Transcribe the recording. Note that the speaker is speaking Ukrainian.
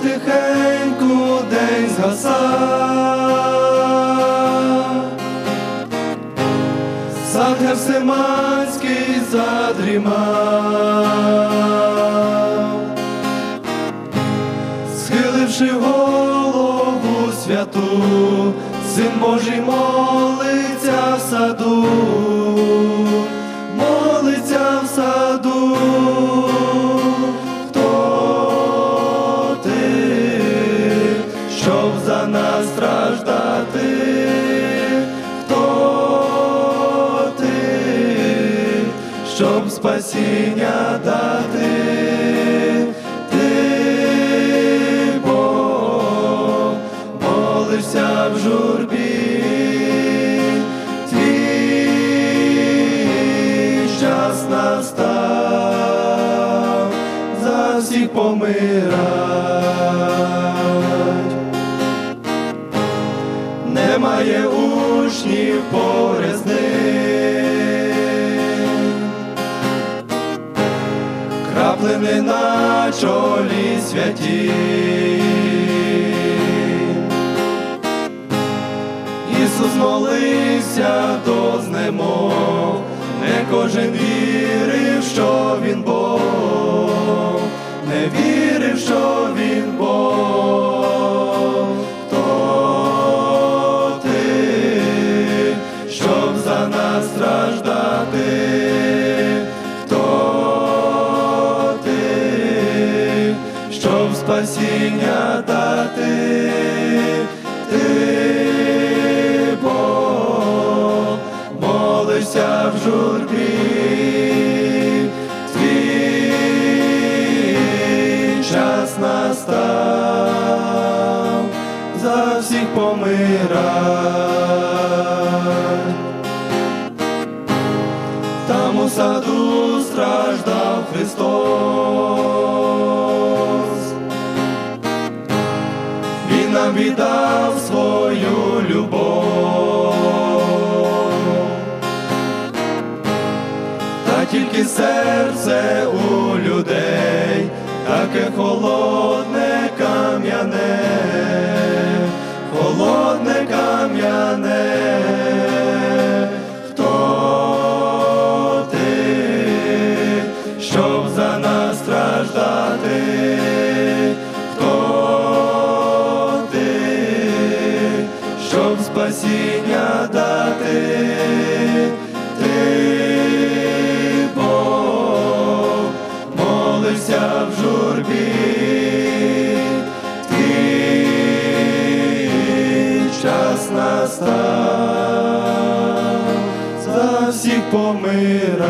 потихеньку день згаса. Сад Гефсиманський задрімав, схиливши голову святу, син Божий молиться в саду, щоб за нас страждати? Хто ти, щоб спасіння дати? Ти Бог, молишся в журбі, твій час настав, за всіх помирать. Немає учнів поряд з краплини на чолі святі. Ісус молився до знемог, не кожен вірив, що Він Бог, не вірив, молишся в журбі, твій час настав, за всіх помирай. Там у саду страждав Христос, тільки серце у людей, таке холодне кам'яне, холодне кам'яне. Хто ти, щоб за нас страждати? Хто ти, щоб спасіння дати? Час настав, за всіх помирать.